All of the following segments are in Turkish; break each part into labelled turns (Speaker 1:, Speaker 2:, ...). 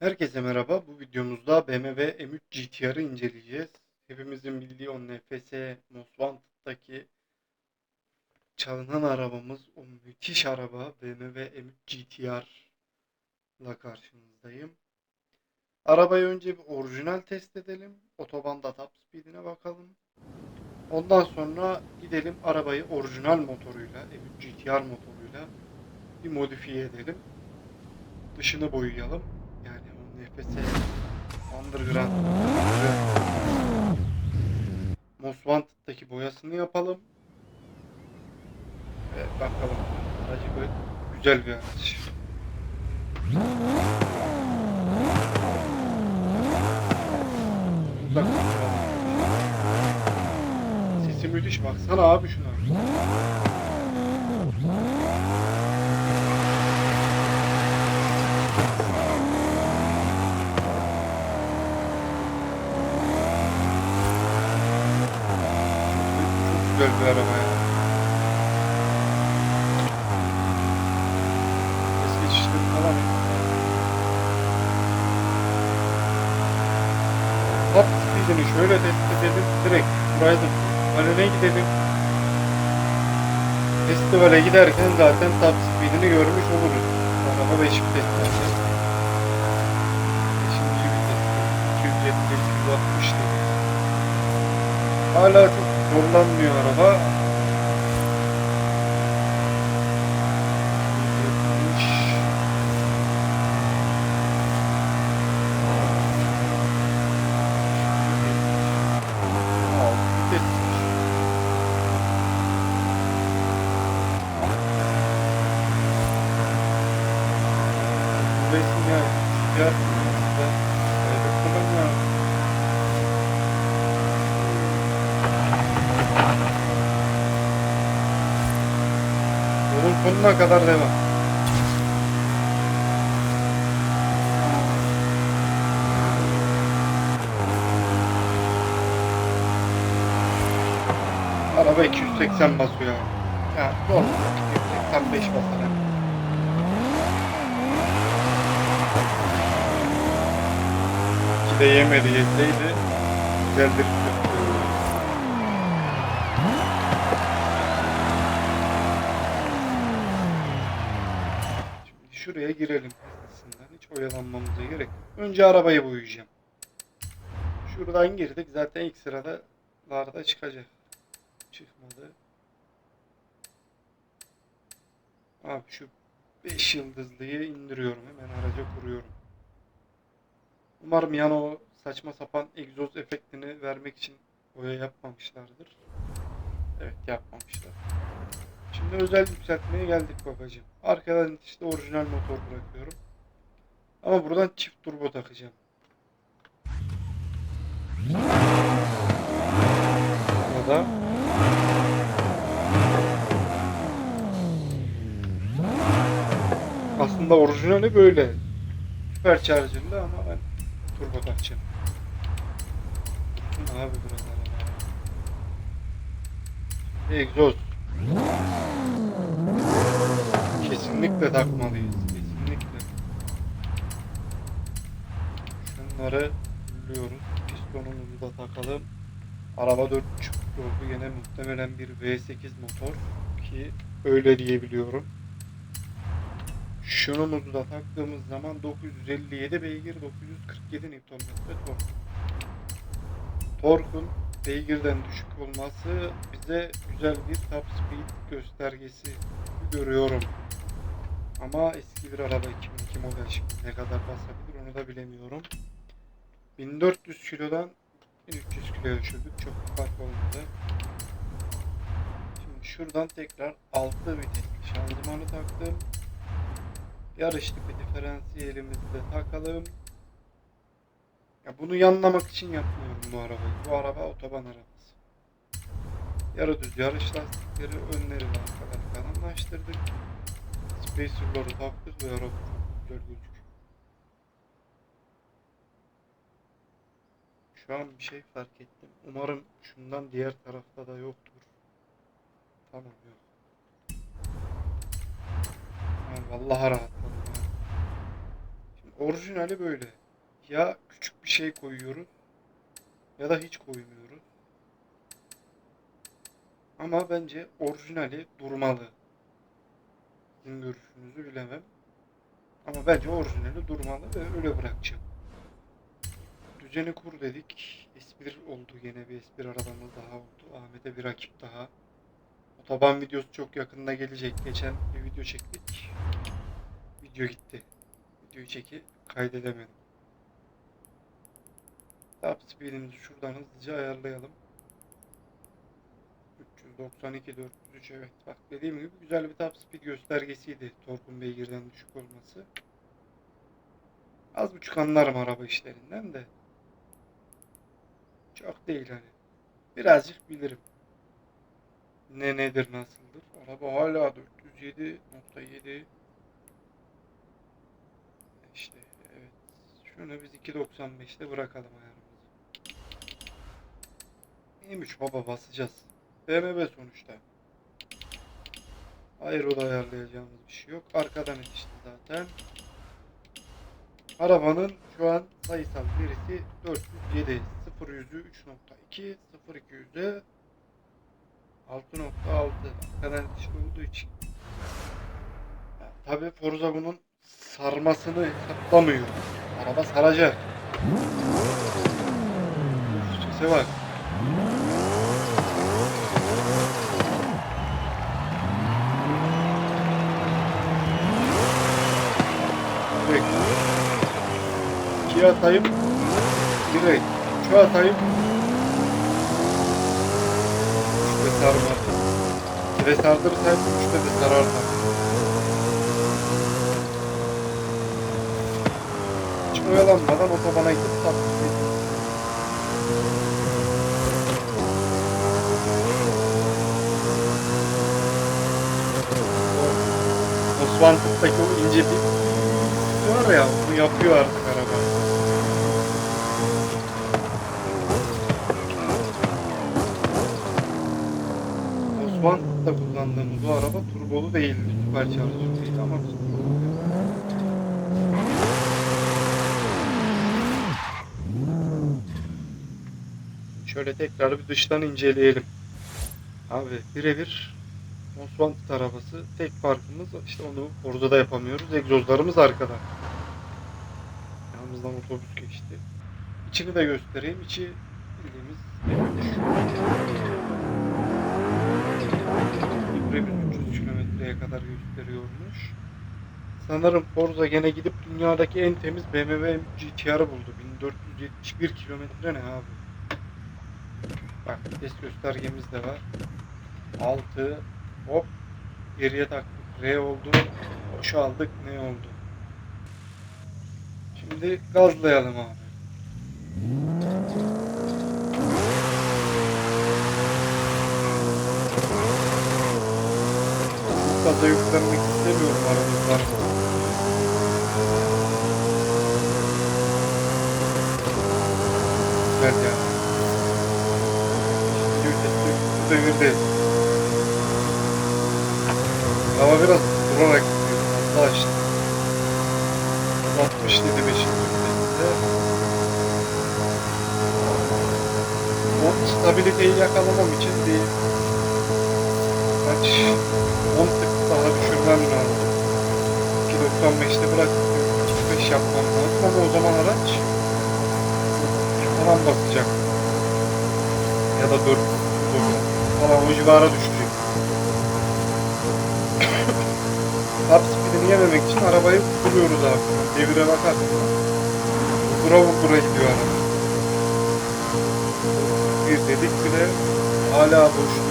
Speaker 1: Herkese merhaba. Bu videomuzda BMW M3 GTR'ı inceleyeceğiz. Hepimizin bildiği o NFS Most Wanted'daki çalınan arabamız, o müthiş araba BMW M3 GTR ile karşınızdayım. Arabayı önce bir orijinal test edelim. Otobanda top speed'ine bakalım. Ondan sonra gidelim arabayı orijinal motoruyla, M3 GTR motoruyla bir modifiye edelim. Dışını boyayalım. Nefese Underground Most Wanted'daki boyasını yapalım. Ve bakalım. Aracı böyle güzel bir araç. Uzak. Sesi müthiş baksana abi şuna. Bir araba ya. Ses geçişleri falan. Top speedini şöyle test edelim. Direkt Rider Önüne gidelim. Festivale giderken zaten top speedini görmüş oluruz. Araba 5 vites. 5. vites. 250 260 dedi. Hala çok zorlanmıyor araba. 170. Altı vites. Bu resim yani. Güzel. Güzel. Kaybetmem lazım. Yolun sonuna kadar devam. Araba 280 basıyor. Ya zor. 285 basar. yani. De yemedi yetseydi güzel şuraya girelim hızlısından. Hiç oyalanmamıza gerek. Önce arabayı boyayacağım. Şuradan girdik. Zaten ilk sıralarda çıkacak. Çıkmadı. Abi şu 5 yıldızlıyı indiriyorum. Hemen araca kuruyorum. Umarım yani o saçma sapan egzoz efektini vermek için boya yapmamışlardır. Evet yapmamışlar. Şimdi özel yükseltmeye geldik babacığım. Arkadan işte orijinal motor bırakıyorum. Ama buradan çift turbo takacağım. Ya da aslında orijinali böyle. Süpercharger'lı ama ben turbo takacağım. Abi biraz. Egzoz. Kesinlikle takmalıyız. Kesinlikle. Şunları buluyoruz. Pistonumuzu da takalım. Araba 4.5 oldu. Yine muhtemelen bir V8 motor ki öyle diyebiliyorum. Şunumuzu da taktığımız zaman 957 beygir 947 Nm tork. Torkun beygirden düşük olması bize güzel bir top speed göstergesi görüyorum. Ama eski bir araba 2002 model şimdi ne kadar basabilir onu da bilemiyorum. 1400 kilodan 1300 kiloya düşürdük. Çok bir fark olmadı. Şimdi şuradan tekrar 6 vitesli şanzımanı taktım. Yarışlık bir diferansiyelimizi de takalım. Ya bunu yanlamak için yapmıyorum bu arabayı. Bu araba otoban arabası. Yarı düz yarış lastikleri, önleri arkaları kanallaştırdık. Spacer'ları taktık ve araba gözüküyor. Şu an bir şey fark ettim. Umarım şundan diğer tarafta da yoktur. Tamam yok. Ha, vallahi rahatladım ya. Şimdi Orijinali böyle. Ya küçük bir şey koyuyoruz ya da hiç koymuyoruz. Ama bence orijinali durmalı. Sizin görüşünüzü bilemem. Ama bence orijinali durmalı ve öyle bırakacağım. Düzeni kur dedik. Espri oldu yine bir espri arabamız daha oldu. Ahmet'e bir rakip daha. Otoban videosu çok yakında gelecek. Geçen bir video çektik. Video gitti. Videoyu çeki kaydedemedim. Top speed'imizi şuradan hızlıca ayarlayalım. 392 403 evet bak dediğim gibi güzel bir top speed göstergesiydi torkun beygirden düşük olması. Az buçuk anlarım araba işlerinden de. Çok değil hani. Birazcık bilirim. Ne nedir nasıldır. Araba hala 407.7 işte evet. Şunu biz 2.95'te bırakalım ayarımızı. M3 baba basacağız. BMW sonuçta. Hayır o da ayarlayacağımız bir şey yok. Arkadan yetişti zaten. Arabanın şu an sayısal verisi 407. 0 yüzü 3.2, 0 200'e 6.6. Arkadan yetişti olduğu için. Ya, tabii Forza bunun sarmasını hesaplamıyor. Araba saracak. Sese bak. Direkt. İkiye atayım. Direkt. Şu atayım. Üçte sarmaz. İkide sardırırsam üçte de sarar tabii. Hiç oyalanmadan otobana gidip tatlı Osmanlı'daki o ince bir var ya bunu yapıyor artık araba. Osmanlı'da kullandığımız o araba turbolu değildi. Süpercharger'lıydı ama biz turbolu Şöyle tekrar bir dıştan inceleyelim. Abi birebir Osmanlı arabası. Tek farkımız işte onu Forza'da yapamıyoruz. Egzozlarımız arkada. Yanımızdan otobüs geçti. İçini de göstereyim. İçi bildiğimiz Hibrit 300 kilometreye kadar gösteriyormuş. Sanırım Forza gene gidip dünyadaki en temiz BMW GTR'ı buldu. 1471 kilometre ne abi? Bak vites göstergemiz de var. 6 hop geriye taktık. R oldu. Boşaldık ne oldu? Şimdi gazlayalım abi. Bu gaza yüklenmek istemiyorum aramızdan. Güzel yani. Şimdi vitesi bu Hava biraz durarak 60 dedi 5. viteste. O stabiliteyi yakalamam için bir kaç 10 tık daha düşürmem lazım. 2.95'te bırakıp 35 yapmam lazım ama o zaman araç falan basacak. Ya da 4 falan o civara düşecek. Top speedini yememek için arabayı kuruyoruz abi. Devire bakar. Vura vura gidiyor araba. Bir dedik bile hala boşluk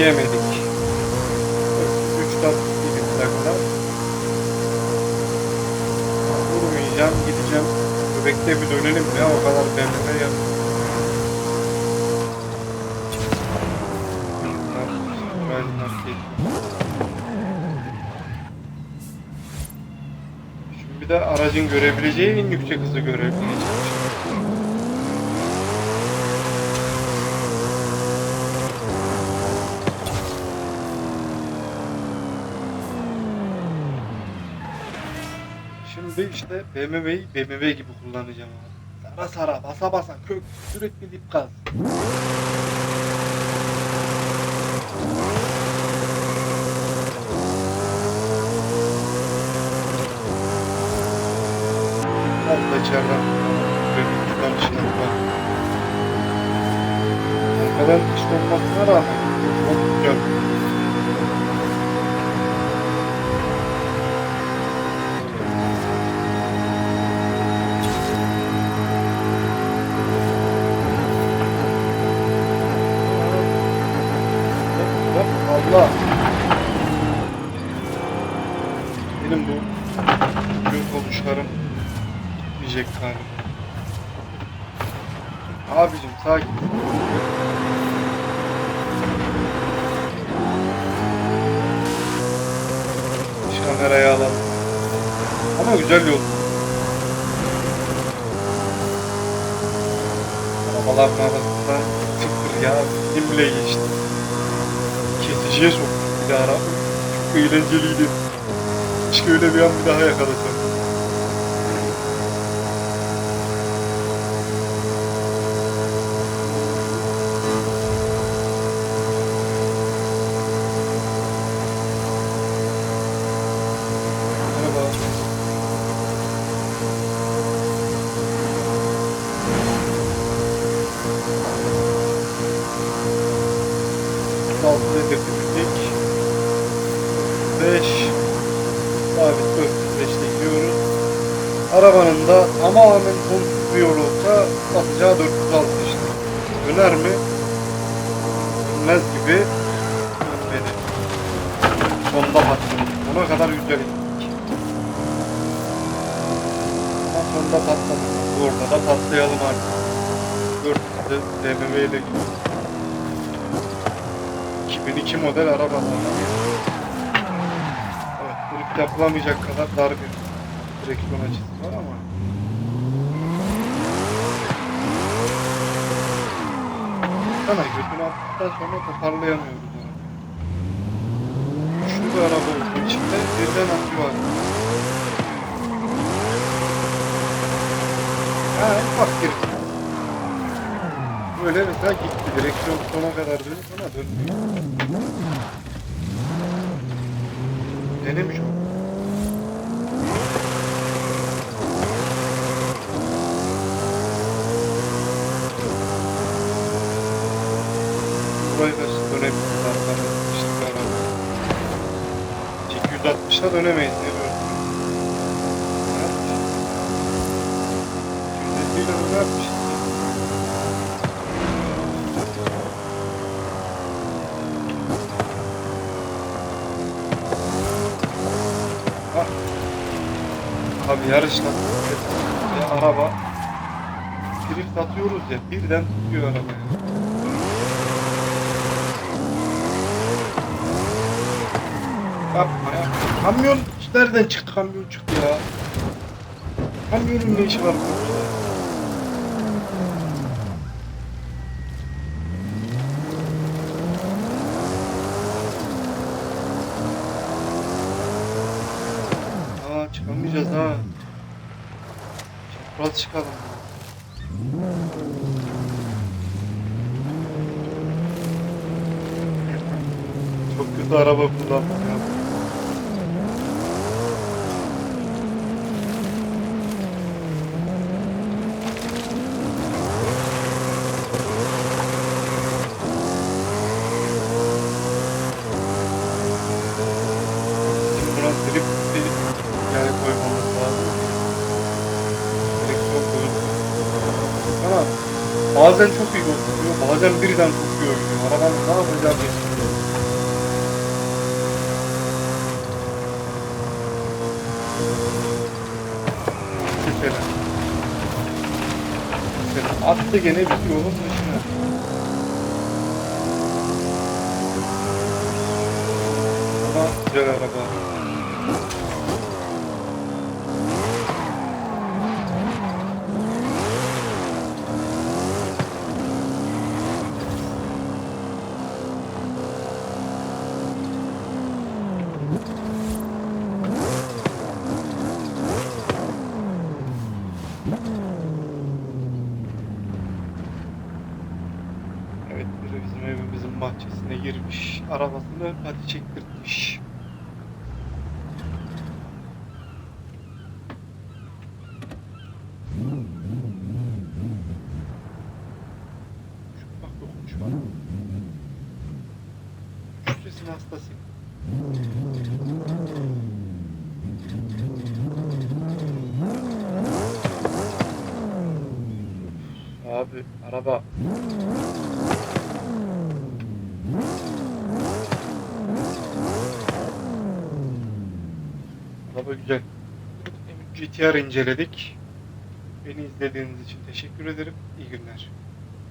Speaker 1: bekleyemedik. 3 dakika. Vurmayacağım, gideceğim. Göbekte bir dönelim ya, o kadar BMW yap. Şimdi bir de aracın görebileceği en yüksek hızı görebileceği. Şimdi işte BMW'yi BMW gibi kullanacağım abi. Sara sara, basa basa, kök, sürekli dip gaz. Biraz da içeriden dıştan dışına bak. Arkadan dış olmasına rağmen çok güzel. Abicim sakin. Şu kamerayı alalım. Ama güzel yol. Arabaların arasında sıfır ya. Bizim bile geçti. Kesiciye soktuk bir de ara. Çok eğlenceliydi. Keşke öyle bir an bir daha yakalasam. Olsa basacağı 406 işte. Döner mi? Dönmez gibi dönmedi. Sonda patladı. Ona kadar güzel gittik. Sonda patladı. Orada da patlayalım artık. 400'de BMW ile gidiyoruz. 2002 model araba. Evet, yapılamayacak kadar dar bir direksiyon açısı var ama sana götünü attıktan sonra toparlayamıyoruz onu. Güçlü bir araba olduğu için de birden var. Ha, ufak bir Böyle mesela gitti. Direksiyon sona kadar dönüp ama dönmüyor. Denemiş o. Burayı da dönebiliriz zaten. İşte araba. 260'a dönemeyiz. Ne diyorsun? Ne yapacağız? 250 ile ne yapmış? Ah. Abi yarışta ya araba drift atıyoruz ya birden tutuyor araba. Ya. Kamyon nereden çıktı kamyon çıktı ya. Kamyonun ne işi var burada? Çıkamayacağız ha. Çapraz çıkalım. Çok kötü araba kullandım ya. Şimdi buna trip bir yani koymamız lazım. Direksiyon koyup. Ama bazen çok iyi kokuyor, bazen birden kokuyor. Arabanın ne yapacağı belli değil. Mesela. Mesela attı gene bir yolun dışına. Ama güzel araba. Girmiş. Arabasını pati çektirtmiş. Bak dokunmuş bana. Şu sesin hastasıyım. Abi araba Araba güzel. GTR inceledik. Beni izlediğiniz için teşekkür ederim. İyi günler.